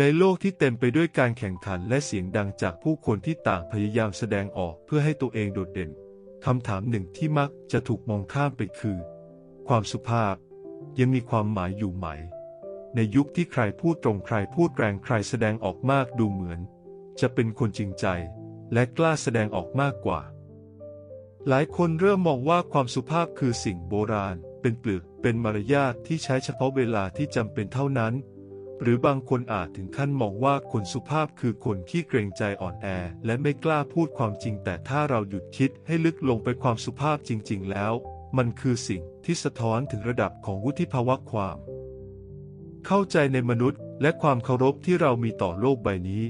ในโลกที่เต็มไปด้วยการแข่งขันและเสียงดังจากผู้คนที่ต่างพยายามแสดงออกเพื่อให้ตัวเองโดดเด่น คำถามหนึ่งที่มักจะถูกมองข้ามไปคือ ความสุภาพ ยังมีความหมายอยู่ไหม ในยุคที่ใครพูดตรงใครพูดแรงใครแสดงออกมากดูเหมือน จะเป็นคนจริงใจ และกล้าแสดงออกมากกว่า หลายคนเริ่มมองว่าความสุภาพคือสิ่งโบราณ เป็นเปลือกเป็นมารยาทที่ใช้เฉพาะเวลาที่จำเป็นเท่านั้น หรือบางคนอาจถึงขั้นมองว่าคนสุภาพคือคนที่เกรงใจอ่อนแอ และไม่กล้าพูดความจริง แต่ถ้าเราหยุดคิดให้ลึกลงไปความสุภาพจริง ๆ แล้ว มันคือสิ่งที่สะท้อนถึงระดับของวุฒิภาวะความ เข้าใจในมนุษย์ และความเคารพที่เรามีต่อโลกใบนี้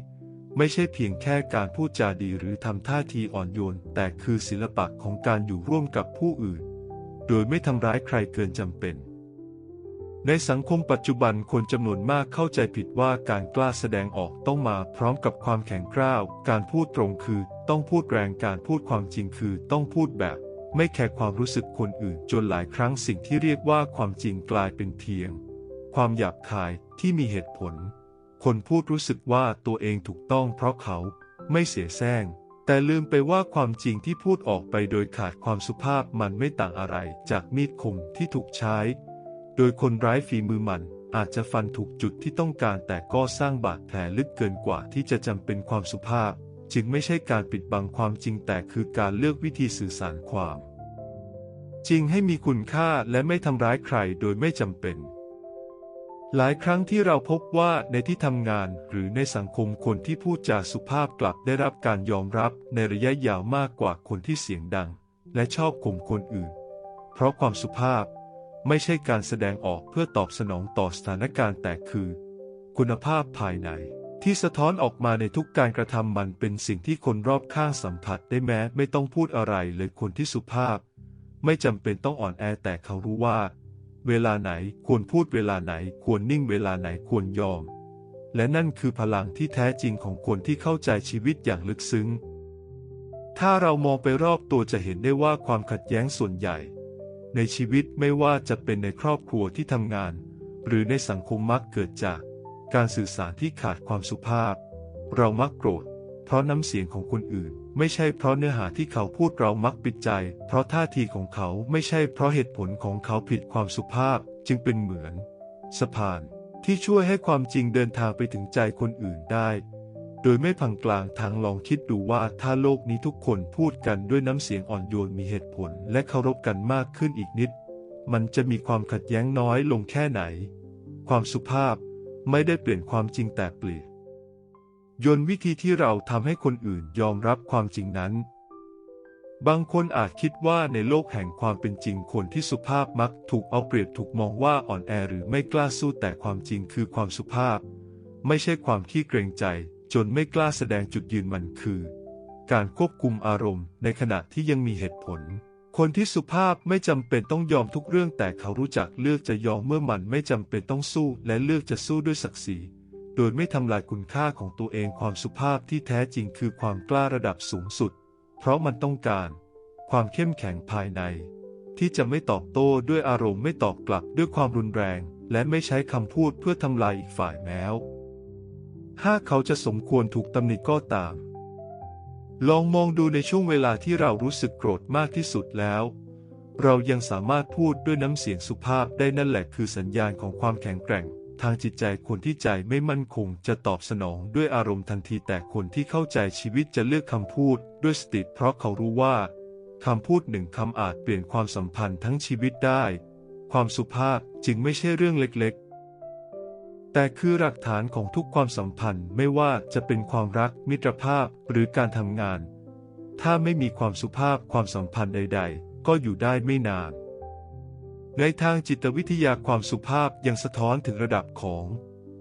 ไม่ใช่เพียงแค่การพูดจาดีหรือทำท่าทีอ่อนโยน แต่คือศิลปะของการอยู่ร่วมกับผู้อื่น โดยไม่ทำร้ายใครเกินจำเป็น ในสังคมปัจจุบันคนจำนวนมากเข้าใจผิดว่าการกล้าแสดงออกต้องมาพร้อมกับความแข็งกร้าว การพูดตรงคือต้องพูดแรง การพูดความจริงคือต้องพูดแบบ ไม่แคร์ความรู้สึกคนอื่นจนหลายครั้งสิ่งที่เรียกว่าความจริงกลายเป็นเพียง ความหยาบคายที่มีเหตุผล คนพูดรู้สึกว่าตัวเองถูกต้องเพราะเขาไม่เสียแซงแต่ลืมไปว่าความจริงที่พูดออกไปโดยขาดความสุภาพมันไม่ต่างอะไรจากมีดคมที่ถูกใช้ โดยคนร้ายฝีมือมันอาจจะฟันถูกจุดที่ต้องการแต่ก็สร้างบาดแผลลึกเกินกว่าที่จะจำเป็นความสุภาพ จึงไม่ใช่การปิดบังความจริงแต่คือการเลือกวิธีสื่อสารความ จริงให้มีคุณค่าและไม่ทำร้ายใครโดยไม่จำเป็น หลายครั้งที่เราพบว่าในที่ทำงานหรือในสังคมคนที่พูดจาสุภาพกลับได้รับการยอมรับในระยะยาวมากกว่าคนที่เสียงดัง และชอบข่มคนอื่น เพราะความสุภาพ ไม่ใช่การแสดงออกเพื่อตอบสนองต่อสถานการณ์แต่คือ คุณภาพภายใน ที่สะท้อนออกมาในทุกการกระทำมันเป็นสิ่งที่คนรอบข้างสัมผัสได้แม้ไม่ต้องพูดอะไรเลยคนที่สุภาพ ไม่จำเป็นต้องอ่อนแอแต่เขารู้ว่า เวลาไหนควรพูดเวลาไหนควรนิ่งเวลาไหนควรยอม และนั่นคือพลังที่แท้จริงของคนที่เข้าใจชีวิตอย่างลึกซึ้ง ถ้าเรามองไปรอบตัวจะเห็นได้ว่าความขัดแย้งส่วนใหญ่ ในชีวิตไม่ว่าจะเป็นในครอบครัวที่ทำงาน หรือในสังคมมักเกิดจาก การสื่อสารที่ขาดความสุภาพ เรามักโกรธ เพราะน้ำเสียงของคนอื่น ไม่ใช่เพราะเนื้อหาที่เขาพูดเรามักปิดใจ เพราะท่าทีของเขาไม่ใช่เพราะเหตุผลของเขาผิดความสุภาพจึงเป็นเหมือน สะพานที่ช่วยให้ความจริงเดินทางไปถึงใจคนอื่นได้ โดยไม่พังกลางทางลองคิดดูว่าถ้าโลกนี้ทุกคนพูดกันด้วยน้ำเสียงอ่อนโยนมีเหตุผลและเคารพกันมากขึ้นอีกนิด มันจะมีความขัดแย้งน้อยลงแค่ไหน ความสุภาพไม่ได้เปลี่ยนความจริงแต่เปลี่ยนยนวิธีที่เราทำให้คนอื่นยอมรับความจริงนั้น บางคนอาจคิดว่าในโลกแห่งความเป็นจริงคนที่สุภาพมักถูกเอาเปรียบถูกมองว่าอ่อนแอหรือไม่กล้าสู้แต่ความจริงคือความสุภาพ ไม่ใช่ความขี้เกรงใจ จนไม่กล้าแสดงจุดยืนมันคือ การควบคุมอารมณ์ในขณะที่ยังมีเหตุผล คนที่สุภาพไม่จำเป็นต้องยอมทุกเรื่องแต่เขารู้จักเลือกจะยอมเมื่อมันไม่จำเป็นต้องสู้และเลือกจะสู้ด้วยศักดิ์ศรีโดยไม่ทำลายคุณค่าของตัวเองความสุภาพที่แท้จริงคือความกล้าระดับสูงสุด เพราะมันต้องการ ความเข้มแข็งภายใน ที่จะไม่ตอบโต้ด้วยอารมณ์ไม่ตอบกลับด้วยความรุนแรง และไม่ใช้คำพูดเพื่อทำลายอีกฝ่ายแม้ว ถ้าเขาจะสมควรถูกตำหนิก็ตาม ลองมองดูในช่วงเวลาที่เรารู้สึกโกรธมากที่สุดแล้ว เรายังสามารถพูดด้วยน้ำเสียงสุภาพได้นั่นแหละคือสัญญาณของความแข็งแกร่ง ทางจิตใจคนที่ใจไม่มั่นคงจะตอบสนองด้วยอารมณ์ทันทีแต่คนที่เข้าใจชีวิตจะเลือกคำพูดด้วยสติเพราะเขารู้ว่าคำพูดหนึ่งคำอาจเปลี่ยนความสัมพันธ์ทั้งชีวิตได้ ความสุภาพจึงไม่ใช่เรื่องเล็กๆ แต่คือหลักฐานของทุกความสัมพันธ์ไม่ว่าจะเป็นความรักมิตรภาพหรือการทำงาน ถ้าไม่มีความสุภาพความสัมพันธ์ใด ๆ ก็อยู่ได้ไม่นาน ในทางจิตวิทยาความสุภาพยังสะท้อนถึงระดับของ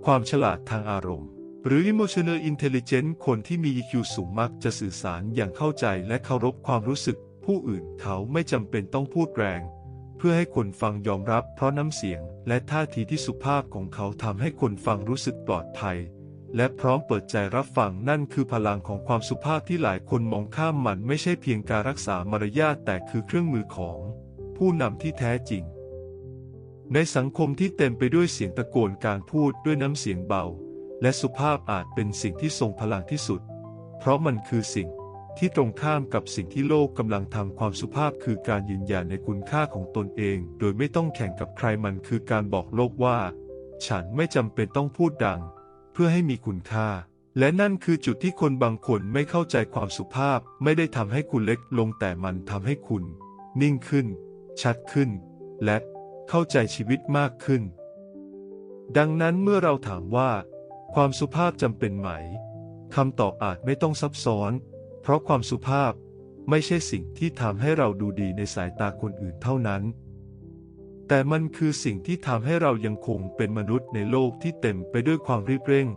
ความฉลาดทางอารมณ์ หรือ emotional intelligence คนที่มี EQ สูงมักจะสื่อสารอย่างเข้าใจและเคารพความรู้สึกผู้อื่นเขาไม่จำเป็นต้องพูดแรง เพื่อให้คนฟังยอมรับเพราะน้ำเสียง และท่าทีที่สุภาพของเขาทำให้คนฟังรู้สึกปลอดภัย และพร้อมเปิดใจรับฟังนั่นคือพลังของความสุภาพที่หลายคนมองข้ามมันไม่ใช่เพียงการรักษามารยาทแต่คือเครื่องมือของ ผู้นำที่แท้จริง ในสังคมที่เต็มไปด้วยเสียงตะโกนการพูดด้วยน้ำเสียงเบา และสุภาพอาจเป็นสิ่งที่ทรงพลังที่สุด เพราะมันคือสิ่ง ที่ตรงข้ามกับสิ่งที่โลกกำลังทำความสุภาพคือการยืนยันในคุณค่าของตนเอง โดยไม่ต้องแข่งกับใครมันคือการบอกโลกว่า ฉันไม่จำเป็นต้องพูดดัง เพื่อให้มีคุณค่า และนั่นคือจุดที่คนบางคนไม่เข้าใจความสุภาพ ไม่ได้ทำให้คุณเล็กลงแต่มันทำให้คุณ นิ่งขึ้น ชัดขึ้น และเข้าใจชีวิตมากขึ้น ดังนั้นเมื่อเราถามว่า ความสุภาพจำเป็นไหมคำตอบอาจไม่ต้องซับซ้อน เพราะความสุภาพไม่ใช่สิ่งที่ทำให้เราดูดีในสายตาคนอื่นเท่านั้น แต่มันคือสิ่งที่ทำให้เรายังคงเป็นมนุษย์ในโลกที่เต็มไปด้วยความรีบเร่ง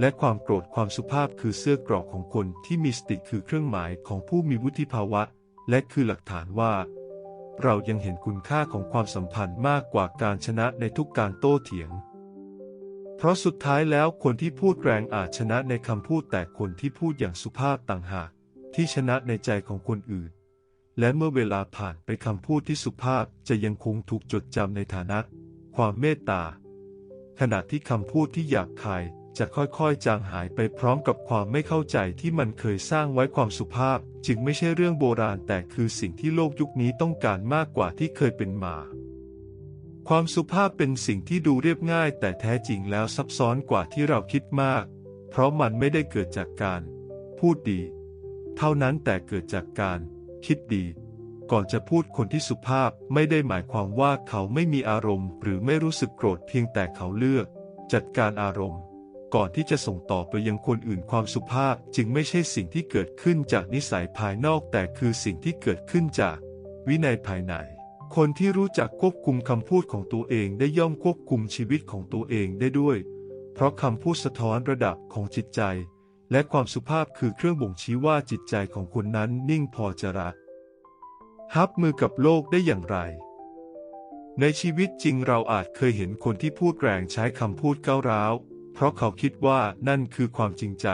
และความโกรธความสุภาพคือเสื้อกรอกของคนที่มีสติคือเครื่องหมายของผู้มีวุฒิภาวะ และคือหลักฐานว่า เรายังเห็นคุณค่าของความสัมพันธ์มากกว่าการชนะในทุกการโต้เถียง เพราะสุดท้ายแล้วคนที่พูดแรงอาจชนะในคำพูดแต่คนที่พูดอย่างสุภาพต่างหาก ที่ชนะในใจของคนอื่น และเมื่อเวลาผ่านไปคำพูดที่สุภาพจะยังคงถูกจดจำในฐานะ ความเมตตา ขณะที่คำพูดที่หยาบคายจะค่อยๆ จางหายไปพร้อมกับความไม่เข้าใจที่มันเคยสร้างไว้ความสุภาพ จึงไม่ใช่เรื่องโบราณแต่คือสิ่งที่โลกยุคนี้ต้องการมากกว่าที่เคยเป็นมา ความสุภาพเป็นสิ่งที่ดูเรียบง่าย แต่แท้จริงแล้วซับซ้อนกว่าที่เราคิดมาก เพราะมันไม่ได้เกิดจากการ พูดดี เท่านั้นแต่เกิดจากการ คิดดี ก่อนจะพูดคนที่สุภาพไม่ได้หมายความว่าเขาไม่มีอารมณ์ หรือไม่รู้สึกโกรธเพียงแต่เขาเลือก จัดการอารมณ์ ก่อนที่จะส่งต่อไปยังคนอื่นความสุภาพจึงไม่ใช่สิ่งที่เกิดขึ้นจากนิสัยภายนอกแต่คือสิ่งที่เกิดขึ้นจาก วินัยภายในคนที่รู้จักควบคุมคำพูดของตัวเองได้ย่อมควบคุมชีวิตของตัวเองได้ด้วย เพราะคำพูดสะท้อนระดับของจิตใจ และความสุภาพคือเครื่องบ่งชี้ว่าจิตใจของคนนั้นนิ่งพอจะรับรับมือกับโลกได้อย่างไร ในชีวิตจริงเราอาจเคยเห็นคนที่พูดแรงใช้คำพูดก้าวร้าว เพราะเขาคิดว่านั่นคือความจริงใจ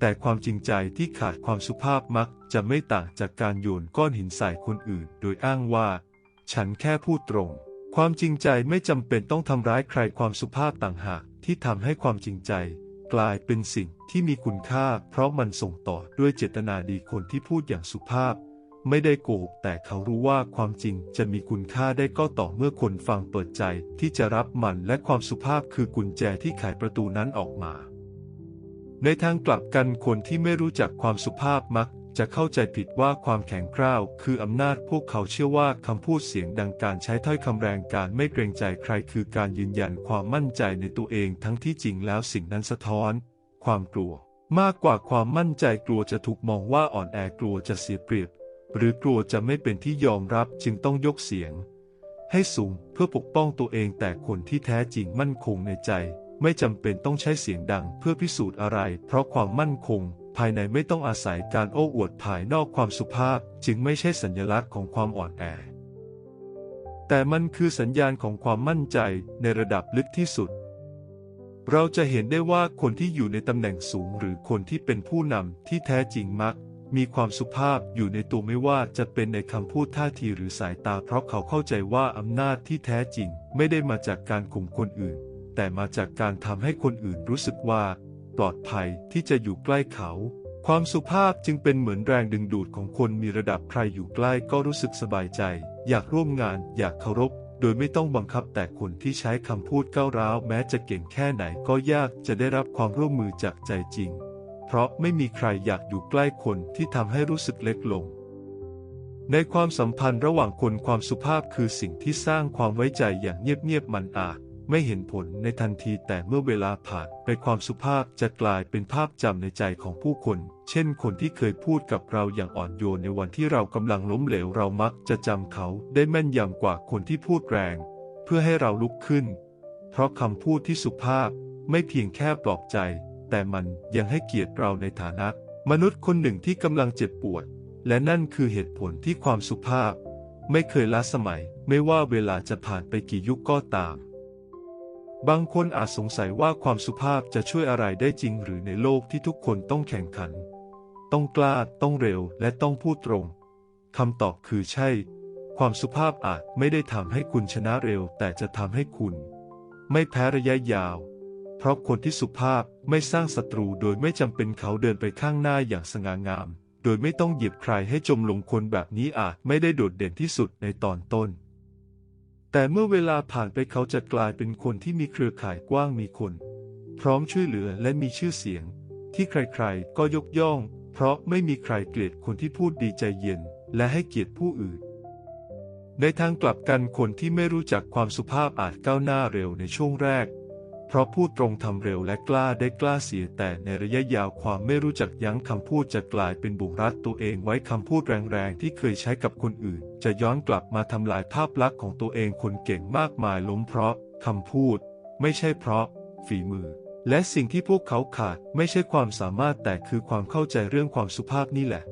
แต่ความจริงใจที่ขาดความสุภาพมักจะไม่ต่างจากการโยนก้อนหินใส่คนอื่น โดยอ้างว่า ฉันแค่พูดตรง ความจริงใจไม่จำเป็นต้องทำร้ายใครความสุภาพต่างหากที่ทำให้ความจริงใจ กลายเป็นสิ่งที่มีคุณค่า เพราะมันส่งต่อด้วยเจตนาดีคนที่พูดอย่างสุภาพ ไม่ได้โกหกแต่เขารู้ว่าความจริงจะมีคุณค่าได้ก็ต่อเมื่อคนฟังเปิดใจที่จะรับมันและความสุภาพคือกุญแจที่ไขประตูนั้นออกมา ในทางกลับกันคนที่ไม่รู้จักความสุภาพมัก จะเข้าใจผิดว่าความแข็งกร้าว คืออำนาจพวกเขาเชื่อว่าคำพูดเสียงดังการใช้ถ้อยคำแรงการไม่เกรงใจใครคือการยืนยันความมั่นใจในตัวเองทั้งที่จริงแล้วสิ่งนั้นสะท้อน ความกลัว มากกว่าความมั่นใจกลัวจะถูกมองว่าอ่อนแอกลัวจะเสียเปรียบ หรือกลัวจะไม่เป็นที่ยอมรับจึงต้องยกเสียง ให้สูงเพื่อปกป้องตัวเองแต่คนที่แท้จริงมั่นคงในใจ ไม่จำเป็นต้องใช้เสียงดังเพื่อพิสูจน์อะไร เพราะความมั่นคง ภายในไม่ต้องอาศัยการโอ้อวดภายนอกความสุภาพจึงไม่ใช่สัญลักษณ์ของความอ่อนแอ แต่มันคือสัญญาณของความมั่นใจในระดับลึกที่สุด เราจะเห็นได้ว่าคนที่อยู่ในตำแหน่งสูงหรือคนที่เป็นผู้นำที่แท้จริงมัก มีความสุภาพอยู่ในตัวไม่ว่าจะเป็นในคำพูดท่าทีหรือสายตา เพราะเขาเข้าใจว่าอำนาจที่แท้จริงไม่ได้มาจากการข่มคนอื่น แต่มาจากการทำให้คนอื่นรู้สึกว่า ปลอดภัยที่จะอยู่ใกล้เขา ความสุภาพจึงเป็นเหมือนแรงดึงดูดของคนมีระดับใครอยู่ใกล้ก็รู้สึกสบายใจ อยากร่วมงาน อยากเคารพ โดยไม่ต้องบังคับแต่คนที่ใช้คำพูดก้าวร้าวแม้จะเก่งแค่ไหนก็ยากจะได้รับความร่วมมือจากใจจริง เพราะไม่มีใครอยากอยู่ใกล้คนที่ทำให้รู้สึกเล็กลงในความสัมพันธ์ระหว่างคนความสุภาพคือสิ่งที่สร้างความไว้ใจอย่างเงียบๆมันอาจ ไม่เห็นผลในทันทีแต่เมื่อเวลาผ่านไปความสุภาพจะกลายเป็นภาพจำในใจของผู้คน เช่นคนที่เคยพูดกับเราอย่างอ่อนโยนในวันที่เรากำลังล้มเหลวเรามักจะจำเขาได้แม่นยำกว่าคนที่พูดแรง เพื่อให้เราลุกขึ้น เพราะคำพูดที่สุภาพไม่เพียงแค่ปลอบใจ แต่มันยังให้เกียรติเราในฐานะ มนุษย์คนหนึ่งที่กำลังเจ็บปวด และนั่นคือเหตุผลที่ความสุภาพ ไม่เคยล้าสมัย ไม่ว่าเวลาจะผ่านไปกี่ยุคก็ตาม บางคนอาจสงสัยว่าความสุภาพจะช่วยอะไรได้จริงหรือในโลกที่ทุกคนต้องแข่งขัน ต้องกล้า ต้องเร็ว และต้องพูดตรง คำตอบคือใช่ ความสุภาพอาจไม่ได้ทำให้คุณชนะเร็ว แต่จะทำให้คุณ ไม่แพ้ระยะยาว เพราะคนที่สุภาพไม่สร้างศัตรูโดยไม่จำเป็นเขาเดินไปข้างหน้าอย่างสง่างาม โดยไม่ต้องเหยียบใครให้จมลงคนแบบนี้อาจไม่ได้โดดเด่นที่สุดในตอนต้น แต่เมื่อเวลาผ่านไปเขาจะกลายเป็นคนที่มีเครือข่ายกว้างมีคน พร้อมช่วยเหลือและมีชื่อเสียง ที่ใครๆ ก็ยกย่อง เพราะไม่มีใครเกลียดคนที่พูดดีใจเย็น และให้เกียรติผู้อื่น ในทางกลับกันคนที่ไม่รู้จักความสุภาพอาจก้าวหน้าเร็วในช่วงแรก เพราะพูดตรงทำเร็วและกล้าได้กล้าเสียแต่ในระยะยาวความไม่รู้จักยั้งคำพูดจะกลายเป็นบุกรัดตัวเองไว้คำพูดแรงๆที่เคยใช้กับคนอื่น จะย้อนกลับมาทำลายภาพลักษณ์ของตัวเองคนเก่งมากมายล้มเพราะคำพูด ไม่ใช่เพราะ ฝีมือ และสิ่งที่พวกเขาขาดไม่ใช่ความสามารถแต่คือความเข้าใจเรื่องความสุภาพนี่แหละ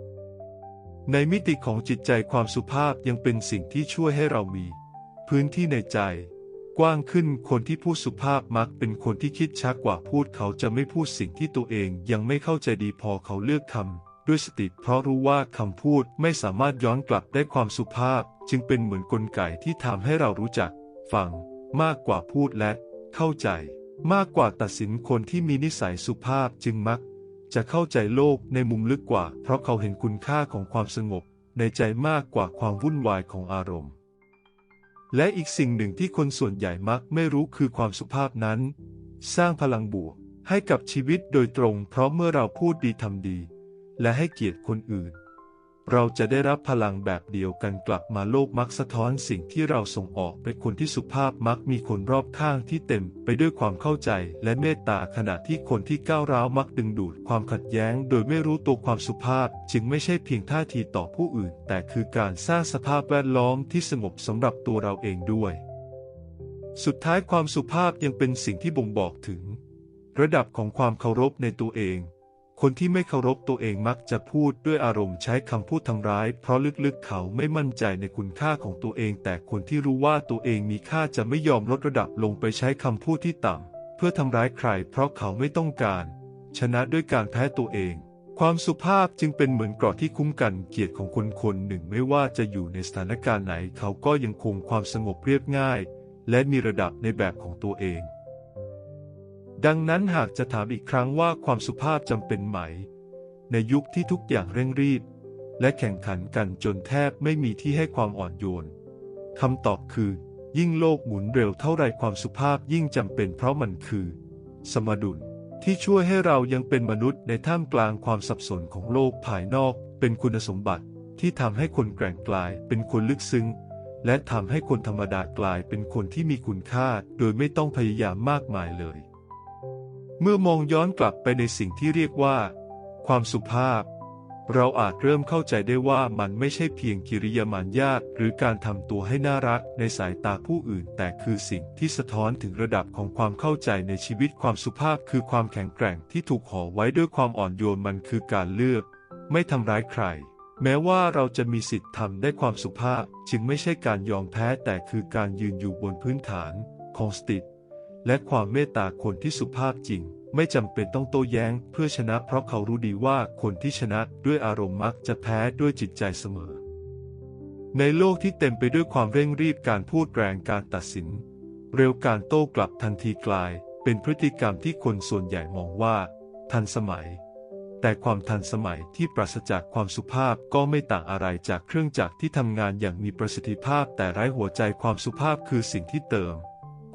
ในมิติของจิตใจความสุภาพยังเป็นสิ่งที่ช่วยให้เรามี พื้นที่ในใจ กว้างขึ้นคนที่พูดสุภาพมักเป็นคนที่คิดช้ากว่าพูดเขาจะไม่พูดสิ่งที่ตัวเองยังไม่เข้าใจดีพอเขาเลือกคำด้วยสติเพราะรู้ว่าคำพูดไม่สามารถย้อนกลับได้ความสุภาพ จึงเป็นเหมือนกลไกที่ทำให้เรารู้จัก ฟัง มากกว่าพูดและเข้าใจ มากกว่าตัดสินคนที่มีนิสัยสุภาพจึงมัก จะเข้าใจโลกในมุมลึกกว่า เพราะเขาเห็นคุณค่าของความสงบ ในใจมากกว่าความวุ่นวายของอารมณ์ และอีกสิ่งหนึ่งที่คนส่วนใหญ่มักไม่รู้คือความสุภาพนั้น สร้างพลังบวกให้กับชีวิตโดยตรงเพราะเมื่อเราพูดดีทำดี และให้เกียรติคนอื่น เราจะได้รับพลังแบบเดียวกันกลับมาโลกมักสะท้อนสิ่งที่เราส่งออกเป็นคนที่สุภาพมักมีคนรอบข้างที่เต็มไปด้วยความเข้าใจและเมตตาขณะที่คนที่ก้าวร้าวมักดึงดูดความขัดแย้ง โดยไม่รู้ตัวความสุภาพ จึงไม่ใช่เพียงท่าทีต่อผู้อื่น แต่คือการสร้างสภาพแวดล้อมที่สงบสำหรับตัวเราเองด้วย สุดท้ายความสุภาพยังเป็นสิ่งที่บ่งบอกถึง ระดับของความเคารพในตัวเอง คนที่ไม่เคารพตัวเองมักจะพูดด้วยอารมณ์ใช้คำพูดทำร้าย เพราะลึกๆเขาไม่มั่นใจในคุณค่าของตัวเอง แต่คนที่รู้ว่าตัวเองมีค่าจะไม่ยอมลดระดับลงไปใช้คำพูดที่ต่ำเพื่อทำร้ายใคร เพราะเขาไม่ต้องการ ชนะด้วยการแพ้ตัวเอง ความสุภาพจึงเป็นเหมือนเกราะที่คุ้มกันเกียรติของคนคนหนึ่งไม่ว่าจะอยู่ในสถานการณ์ไหน เขาก็ยังคงความสงบเรียบง่าย และมีระดับในแบบของตัวเอง ดังนั้นหากจะถามอีกครั้งว่าความสุภาพจำเป็นไหม ในยุคที่ทุกอย่างเร่งรีบ และแข่งขันกันจนแทบไม่มีที่ให้ความอ่อนโยนคำตอบคือ ยิ่งโลกหมุนเร็วเท่าไรความสุภาพยิ่งจำเป็นเพราะมันคือ สมดุลที่ช่วยให้เรายังเป็นมนุษย์ในท่ามกลางความสับสนของโลกภายนอกเป็นคุณสมบัติที่ทำให้คนแกร่งกลายเป็นคนลึกซึ้ง และทำให้คนธรรมดากลายเป็นคนที่มีคุณค่า โดยไม่ต้องพยายามมากมายเลย เมื่อมองย้อนกลับไปในสิ่งที่เรียกว่า ความสุภาพ เราอาจเริ่มเข้าใจได้ว่ามันไม่ใช่เพียงกิริยามารยาทหรือการทำตัวให้น่ารักในสายตาผู้อื่น แต่คือสิ่งที่สะท้อนถึงระดับของความเข้าใจในชีวิตความสุภาพ คือความแข็งแกร่งที่ถูกห่อไว้ด้วยความอ่อนโยนมันคือการเลือก ไม่ทำร้ายใคร แม้ว่าเราจะมีสิทธิ์ทำได้ความสุภาพ จึงไม่ใช่การยอมแพ้แต่คือการยืนอยู่บนพื้นฐานของสติ และความเมตตาคนที่สุภาพจริง ไม่จำเป็นต้องโต้แย้งเพื่อชนะเพราะเขารู้ดีว่าคนที่ชนะด้วยอารมณ์มักจะแพ้ด้วยจิตใจเสมอ ในโลกที่เต็มไปด้วยความเร่งรีบการพูดแรงการตัดสิน เร็วการโต้กลับทันทีกลาย เป็นพฤติกรรมที่คนส่วนใหญ่มองว่า ทันสมัย แต่ความทันสมัยที่ปราศจากความสุภาพก็ไม่ต่างอะไรจากเครื่องจักรที่ทำงานอย่างมีประสิทธิภาพแต่ไร้หัวใจความสุภาพคือสิ่งที่เติม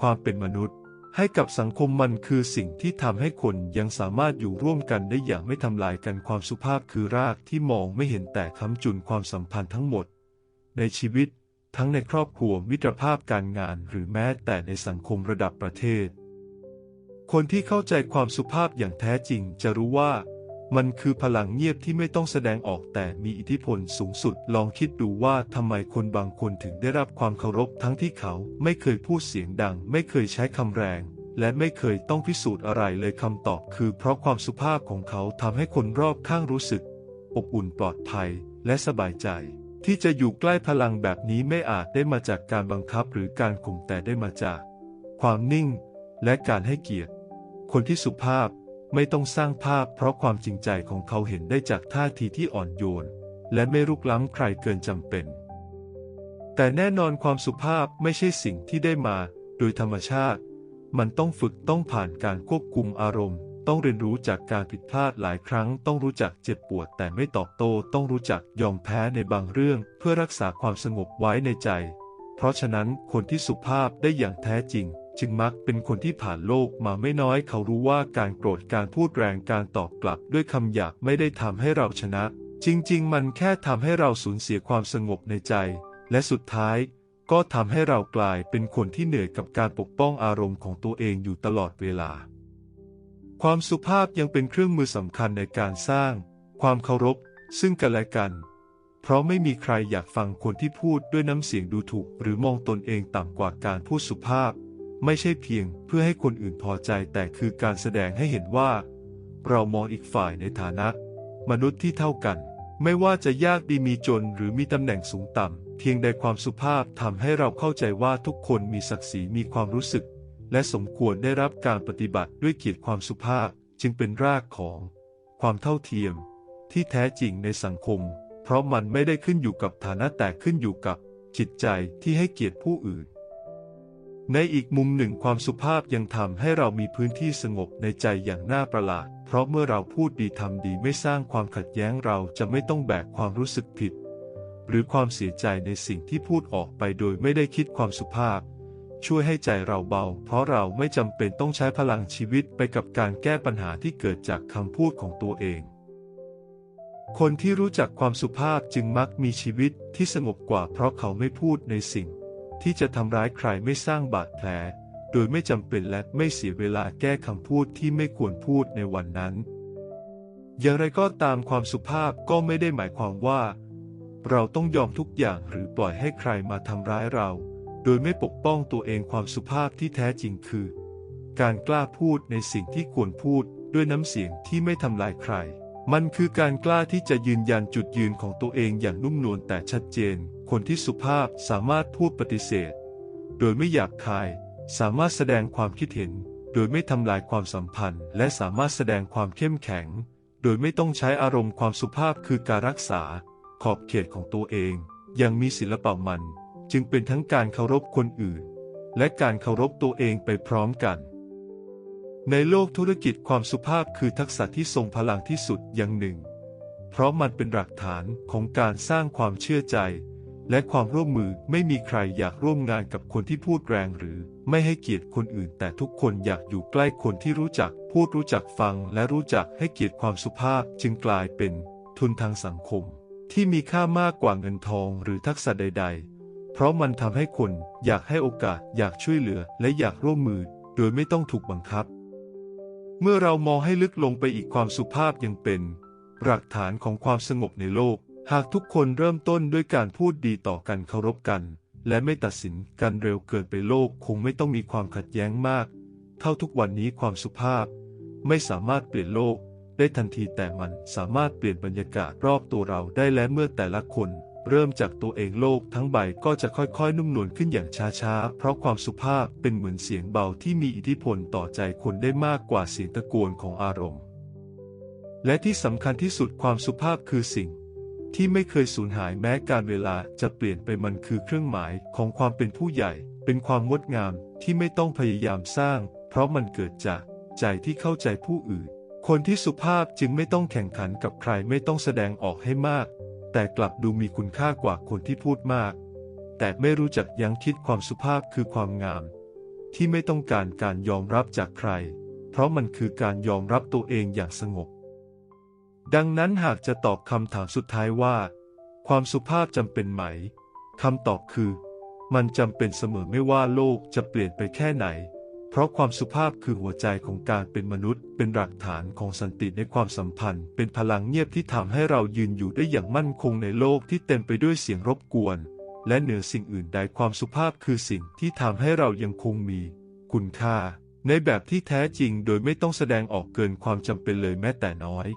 ความเป็นมนุษย์ ให้กับสังคมมันคือสิ่งที่ทำให้คนยังสามารถอยู่ร่วมกันได้อย่างไม่ทำลายกันความสุภาพคือรากที่มองไม่เห็นแต่ค้ำจุนความสัมพันธ์ทั้งหมด ในชีวิต ทั้งในครอบครัวมิตรภาพการงาน หรือแม้แต่ในสังคมระดับประเทศ คนที่เข้าใจความสุภาพอย่างแท้จริงจะรู้ว่า มันคือพลังเงียบที่ไม่ต้องแสดงออกแต่มีอิทธิพลสูงสุด ลองคิดดูว่าทำไมคนบางคนถึงได้รับความเคารพทั้งที่เขาไม่เคยพูดเสียงดัง ไม่เคยใช้คำแรง และไม่เคยต้องพิสูจน์อะไรเลยคำตอบคือเพราะความสุภาพของเขาทำให้คนรอบข้างรู้สึก อบอุ่นปลอดภัยและสบายใจ ที่จะอยู่ใกล้พลังแบบนี้ไม่อาจได้มาจากการบังคับหรือการข่มแต่ได้มาจาก ความนิ่ง และการให้เกียรติ คนที่สุภาพ ไม่ต้องสร้างภาพเพราะความจริงใจของเขาเห็นได้จากท่าทีที่อ่อนโยน และไม่รุกล้ำใครเกินจำเป็น แต่แน่นอนความสุภาพไม่ใช่สิ่งที่ได้มา โดยธรรมชาติ มันต้องฝึกต้องผ่านการควบคุมอารมณ์ ต้องเรียนรู้จากการผิดพลาดหลายครั้ง ต้องรู้จักเจ็บปวดแต่ไม่ตอบโต้ต้องรู้จักยอมแพ้ในบางเรื่อง เพื่อรักษาความสงบไว้ในใจ เพราะฉะนั้นคนที่สุภาพได้อย่างแท้จริง จึงมักเป็นคนที่ผ่านโลกมาไม่น้อยเขารู้ว่าการโกรธการพูดแรงการตอบกลับด้วยคำหยาบไม่ได้ทำให้เราชนะ จริงๆ มันแค่ทำให้เราสูญเสียความสงบในใจ และสุดท้ายก็ทำให้เรากลายเป็นคนที่เหนื่อยกับการปกป้องอารมณ์ของตัวเองอยู่ตลอดเวลา ความสุภาพยังเป็นเครื่องมือสำคัญในการสร้าง ความเคารพ ซึ่งกันและกัน เพราะไม่มีใครอยากฟังคนที่พูดด้วยน้ำเสียงดูถูก หรือมองตนเองต่ำกว่าการพูดสุภาพ ไม่ใช่เพียงเพื่อให้คนอื่นพอใจแต่คือการแสดงให้เห็นว่า เรามองอีกฝ่ายในฐานะ มนุษย์ที่เท่ากัน ไม่ว่าจะยากดีมีจนหรือมีตำแหน่งสูงต่ำเพียงใดความสุภาพทำให้เราเข้าใจว่าทุกคนมีศักดิ์ศรีมีความรู้สึก และสมควรได้รับการปฏิบัติด้วยเกียรติความสุภาพจึงเป็นรากของ ความเท่าเทียม ที่แท้จริงในสังคม เพราะมันไม่ได้ขึ้นอยู่กับฐานะแต่ขึ้นอยู่กับจิตใจที่ให้เกียรติผู้อื่น ในอีกมุมหนึ่งความสุภาพยังทำให้เรามีพื้นที่สงบในใจอย่างน่าประหลาด เพราะเมื่อเราพูดดีทำดีไม่สร้างความขัดแย้งเราจะไม่ต้องแบกความรู้สึกผิด หรือความเสียใจในสิ่งที่พูดออกไปโดยไม่ได้คิดความสุภาพ ช่วยให้ใจเราเบา เพราะเราไม่จำเป็นต้องใช้พลังชีวิตไปกับการแก้ปัญหาที่เกิดจากคำพูดของตัวเอง คนที่รู้จักความสุภาพจึงมักมีชีวิตที่สงบกว่าเพราะเขาไม่พูดในสิ่ง ที่จะทำร้ายใครไม่สร้างบาดแผล โดยไม่จำเป็นและไม่เสียเวลาแก้คำพูดที่ไม่ควรพูดในวันนั้น อย่างไรก็ตามความสุภาพก็ไม่ได้หมายความว่า เราต้องยอมทุกอย่างหรือปล่อยให้ใครมาทำร้ายเรา โดยไม่ปกป้องตัวเองความสุภาพที่แท้จริงคือ การกล้าพูดในสิ่งที่ควรพูดด้วยน้ำเสียงที่ไม่ทำลายใคร มันคือการกล้าที่จะยืนยันจุดยืนของตัวเองอย่างนุ่มนวลแต่ชัดเจน คนที่สุภาพสามารถพูดปฏิเสธ โดยไม่อยากคาย สามารถแสดงความคิดเห็น โดยไม่ทำลายความสัมพันธ์ และสามารถแสดงความเข้มแข็ง โดยไม่ต้องใช้อารมณ์ความสุภาพคือการรักษา ขอบเขตของตัวเองยังมีศิลปะมัน จึงเป็นทั้งการเคารพคนอื่น และการเคารพตัวเองไปพร้อมกัน ในโลกธุรกิจความสุภาพคือทักษะที่ทรงพลังที่สุดอย่างหนึ่ง เพราะมันเป็นหลักฐานของการสร้างความเชื่อใจ และความร่วมมือไม่มีใครอยากร่วมงานกับคนที่พูดแรงหรือไม่ให้เกียรติคนอื่น แต่ทุกคนอยากอยู่ใกล้คนที่รู้จักพูดรู้จักฟัง และรู้จักให้เกียรติความสุภาพจึงกลายเป็นทุนทางสังคม ที่มีค่ามากกว่าเงินทองหรือทักษะใด ๆ เพราะมันทำให้คนอยากให้โอกาสอยากช่วยเหลือและอยากร่วมมือ โดยไม่ต้องถูกบังคับ เมื่อเรามองให้ลึกลงไปอีกความสุภาพยังเป็น หลักฐานของความสงบในโลก หากทุกคนเริ่มต้นด้วยการพูดดีต่อกันเคารพกัน และไม่ตัดสินกันเร็วเกินไปโลกคงไม่ต้องมีความขัดแย้งมาก เท่าทุกวันนี้ความสุภาพ ไม่สามารถเปลี่ยนโลกได้ทันทีแต่มันสามารถเปลี่ยนบรรยากาศรอบตัวเราได้และเมื่อแต่ละคน เริ่มจากตัวเองโลกทั้งใบก็จะค่อยๆ นุ่มนวลขึ้นอย่างช้าๆ เพราะความสุภาพเป็นเหมือนเสียงเบาที่มีอิทธิพลต่อใจคนได้มากกว่าเสียงตะโกนของอารมณ์ และที่สำคัญที่สุดความสุภาพคือสิ่ง ที่ไม่เคยสูญหายแม้การเวลาจะเปลี่ยนไปมันคือเครื่องหมายของความเป็นผู้ใหญ่ เป็นความงดงามที่ไม่ต้องพยายามสร้าง เพราะมันเกิดจากใจที่เข้าใจผู้อื่น คนที่สุภาพจึงไม่ต้องแข่งขันกับใครไม่ต้องแสดงออกให้มาก แต่กลับดูมีคุณค่ากว่าคนที่พูดมาก แต่ไม่รู้จักยั้งคิดความสุภาพคือความงาม ที่ไม่ต้องการการยอมรับจากใคร เพราะมันคือการยอมรับตัวเองอย่างสงบ ดังนั้นหากจะตอบคำถามสุดท้ายว่า ความสุภาพจำเป็นไหมคำตอบคือ มันจำเป็นเสมอไม่ว่าโลกจะเปลี่ยนไปแค่ไหน เพราะความสุภาพคือหัวใจของการเป็นมนุษย์ เป็นหลักฐานของสันติในความสัมพันธ์ เป็นพลังเงียบที่ทำให้เรายืนอยู่ได้อย่างมั่นคงในโลกที่เต็มไปด้วยเสียงรบกวน และเหนือสิ่งอื่นใดความสุภาพคือสิ่งที่ทำให้เรายังคงมี คุณค่า ในแบบที่แท้จริงโดยไม่ต้องแสดงออกเกินความจำเป็นเลยแม้แต่น้อย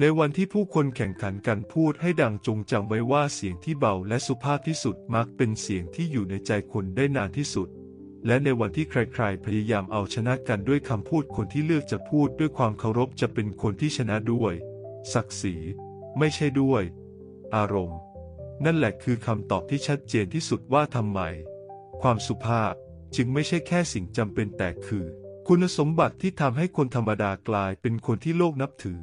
ในวันที่ผู้คนแข่งขันกันพูดให้ดังจงจำไว้ว่าเสียงที่เบาและสุภาพที่สุดมักเป็นเสียงที่อยู่ในใจคนได้นานที่สุด และในวันที่ใครๆ พยายามเอาชนะกันด้วยคำพูดคนที่เลือกจะพูดด้วยความเคารพจะเป็นคนที่ชนะด้วย ศักดิ์ศรี ไม่ใช่ด้วย อารมณ์ นั่นแหละคือคำตอบที่ชัดเจนที่สุดว่าทำไม ความสุภาพจึงไม่ใช่แค่สิ่งจำเป็นแต่คือ คุณสมบัติที่ทำให้คนธรรมดากลายเป็นคนที่โลกนับถือ